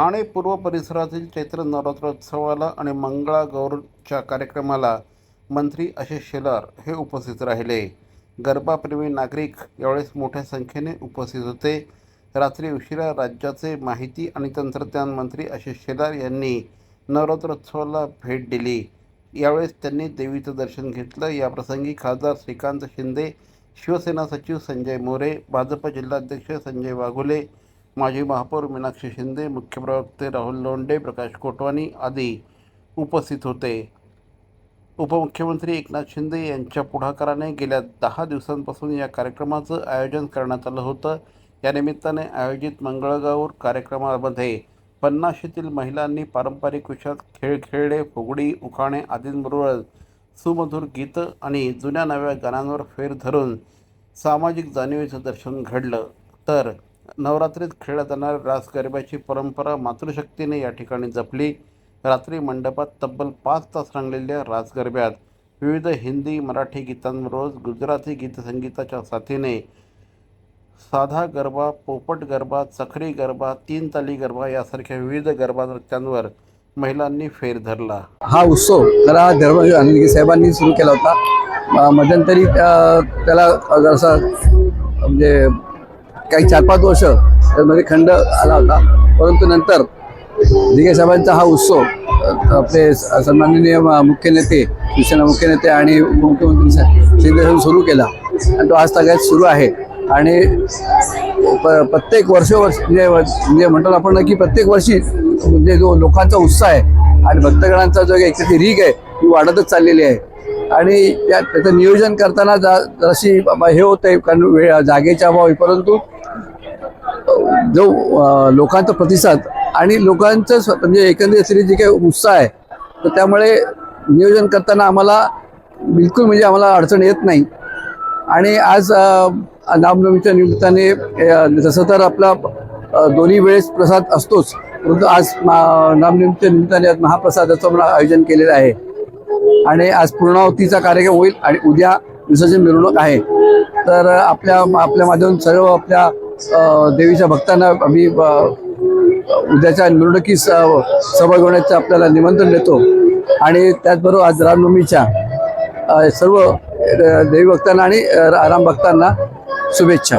ठाणे पूर्व परिसरातील चैत्र नवरात्रोत्सवाला आणि मंगळागौरच्या कार्यक्रमाला मंत्री अशिष शेलार हे उपस्थित राहिले. गरबाप्रेमी नागरिक यावेळेस मोठ्या संख्येने उपस्थित होते. रात्री उशिरा राज्याचे माहिती आणि तंत्रज्ञान मंत्री आशिष शेलार यांनी नवरात्रोत्सवाला भेट दिली. यावेळेस त्यांनी देवीचं दर्शन घेतलं. याप्रसंगी खासदार श्रीकांत शिंदे शिवसेना सचिव संजय मोरे भाजप जिल्हाध्यक्ष संजय वाघुले माजी महापौर मीनाक्षी शिंदे मुख्य प्रवक्ते राहुल लोंडे प्रकाश कोटवानी आदी उपस्थित होते. उपमुख्यमंत्री एकनाथ शिंदे यांच्या पुढाकाराने गेल्या दहा दिवसांपासून या कार्यक्रमाचं आयोजन करण्यात आलं होतं. या निमित्ताने आयोजित मंगळगौर कार्यक्रमामध्ये पन्नाशीतील महिलांनी पारंपरिक विषयात खेळ खेळले फुगडी उखाणे आदींबरोबर सुमधुर गीतं आणि जुन्या नव्या गाण्यांवर फेर धरून सामाजिक जाणीवेचं दर्शन घडलं. तर नवरात्रीत खेळत जाणाऱ्या रास गरब्याची परंपरा मातृशक्तीने या ठिकाणी जपली. रात्री मंडपात तब्बल पाच तास रंगलेल्या रास गरब्यात विविध हिंदी मराठी गीतांबरोबर गुजराती गीतसंगीताच्या साथीने साधा गरबा पोपट गरबा चखरी गरबा तीन ताली गरबा यासारख्या विविध गरबा नृत्यांवर महिलांनी फेर धरला. हा उत्सव खरा धर्म साहेबांनी सुरू केला होता. मध्यंतरी त्या- त्याला जसं म्हणजे काही चार पाच वर्ष त्यामध्ये खंड आला होता. परंतु नंतर दिघे साहेबांचा हा उत्सव आपले सन्माननीय मुख्य नेते शिवसेना मुख्य नेते आणि उपमुख्यमंत्री शिंदे साहेब सुरू केला. आणि तो आज सगळ्यात सुरू आहे. आणि प- प्रत्येक वर्षोवर्ष म्हणजे म्हणजे म्हणतो आपण की प्रत्येक वर्षी म्हणजे जो लोकांचा उत्साह आहे आणि भक्तगणांचा जो एक ती रीग आहे ती वाढतच चाललेली आहे. आणि त्या त्याचं नियोजन करताना जा जशी हे होतं आहे कारण वेळ जागेच्या अभावी परंतु जो लोकांचा प्रतिसाद आणि लोकांचं म्हणजे एकंदरीत असलेली जी काही उत्साह आहे तर त्यामुळे नियोजन करताना आम्हाला बिलकुल म्हणजे आम्हाला अडचण येत नाही. आणि आज रामनवमीच्या निमित्ताने जसं तर आपला दोन्ही वेळेस प्रसाद असतोच परंतु आज मा- रामनवमीच्या निमित्ताने आज महाप्रसादाचं मला आयोजन केलेलं आहे. आणि आज पूर्णावतीचा कार्यक्रम होईल आणि उद्या विसर्जन मिरवणूक आहे. तर आपल्या आपल्या माध्यमातून सर्व आपल्या देवीच्या भक्तांना आम्ही उद्याच्या मिरवणुकीस अ, सहभागी होण्याचं आपल्याला निमंत्रण देतो. आणि त्याचबरोबर आज रामनवमीच्या सर्व देवी भक्तांना आणि राम भक्तांना शुभेच्छा.